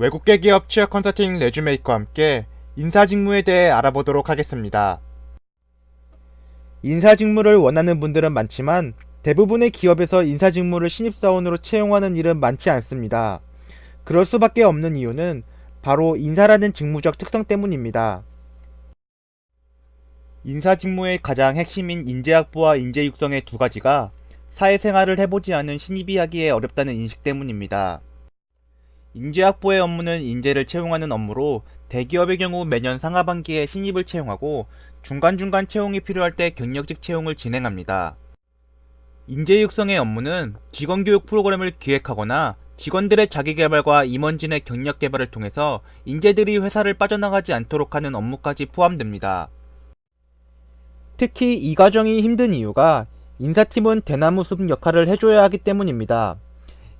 외국계 기업 취업 컨설팅 레주메이크와 함께 인사 직무에 대해 알아보도록 하겠습니다. 인사 직무를 원하는 분들은 많지만 대부분의 기업에서 인사 직무를 신입사원으로 채용하는 일은 많지 않습니다. 그럴 수밖에 없는 이유는 바로 인사라는 직무적 특성 때문입니다. 인사 직무의 가장 핵심인 인재 확보와 인재 육성의 두 가지가 사회생활을 해보지 않은 신입이 하기에 어렵다는 인식 때문입니다. 인재 확보의 업무는 인재를 채용하는 업무로 대기업의 경우 매년 상하반기에 신입을 채용하고 중간중간 채용이 필요할 때 경력직 채용을 진행합니다. 인재 육성의 업무는 직원 교육 프로그램을 기획하거나 직원들의 자기개발과 임원진의 경력 개발을 통해서 인재들이 회사를 빠져나가지 않도록 하는 업무까지 포함됩니다. 특히 이 과정이 힘든 이유가 인사팀은 대나무 숲 역할을 해줘야 하기 때문입니다.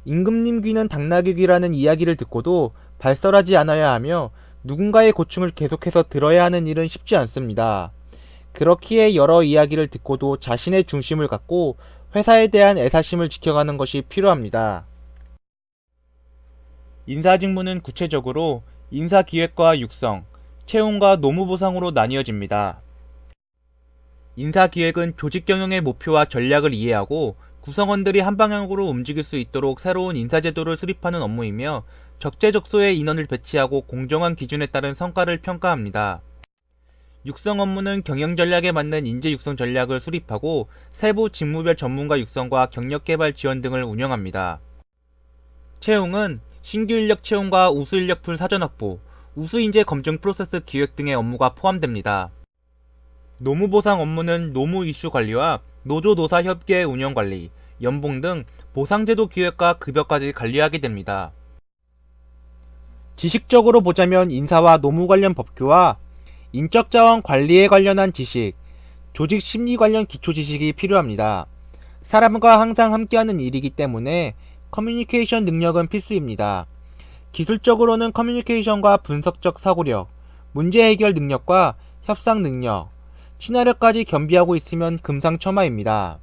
임금님 귀는 당나귀 귀라는 이야기를 듣고도 발설하지 않아야 하며 누군가의 고충을 계속해서 들어야 하는 일은 쉽지 않습니다. 그렇기에 여러 이야기를 듣고도 자신의 중심을 갖고 회사에 대한 애사심을 지켜가는 것이 필요합니다. 인사 직무는 구체적으로 인사 기획과 육성, 채용과 노무 보상으로 나뉘어집니다. 인사 기획은 조직 경영의 목표와 전략을 이해하고 구성원들이 한 방향으로 움직일 수 있도록 새로운 인사제도를 수립하는 업무이며 적재적소의 인원을 배치하고 공정한 기준에 따른 성과를 평가합니다. 육성 업무는 경영 전략에 맞는 인재 육성 전략을 수립하고 세부 직무별 전문가 육성과 경력 개발 지원 등을 운영합니다. 채용은 신규 인력 채용과 우수 인력 풀 사전 확보, 우수 인재 검증 프로세스 기획 등의 업무가 포함됩니다. 노무 보상 업무는 노무 이슈 관리와 노조 노사 협계 운영 관리, 연봉 등 보상제도 기획과 급여까지 관리하게 됩니다. 지식적으로 보자면 인사와 노무 관련 법규와 인적 자원 관리에 관련한 지식, 조직 심리 관련 기초 지식이 필요합니다. 사람과 항상 함께하는 일이기 때문에 커뮤니케이션 능력은 필수입니다. 기술적으로는 커뮤니케이션과 분석적 사고력, 문제 해결 능력과 협상 능력, 친화력까지 겸비하고 있으면 금상첨화입니다.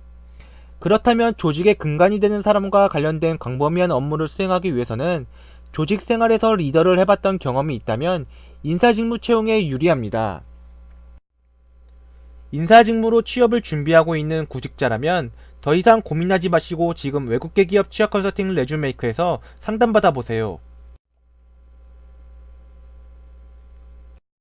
그렇다면 조직의 근간이 되는 사람과 관련된 광범위한 업무를 수행하기 위해서는 조직 생활에서 리더를 해봤던 경험이 있다면 인사직무 채용에 유리합니다. 인사직무로 취업을 준비하고 있는 구직자라면 더 이상 고민하지 마시고 지금 외국계 기업 취업 컨설팅 레주메이크에서 상담받아 보세요.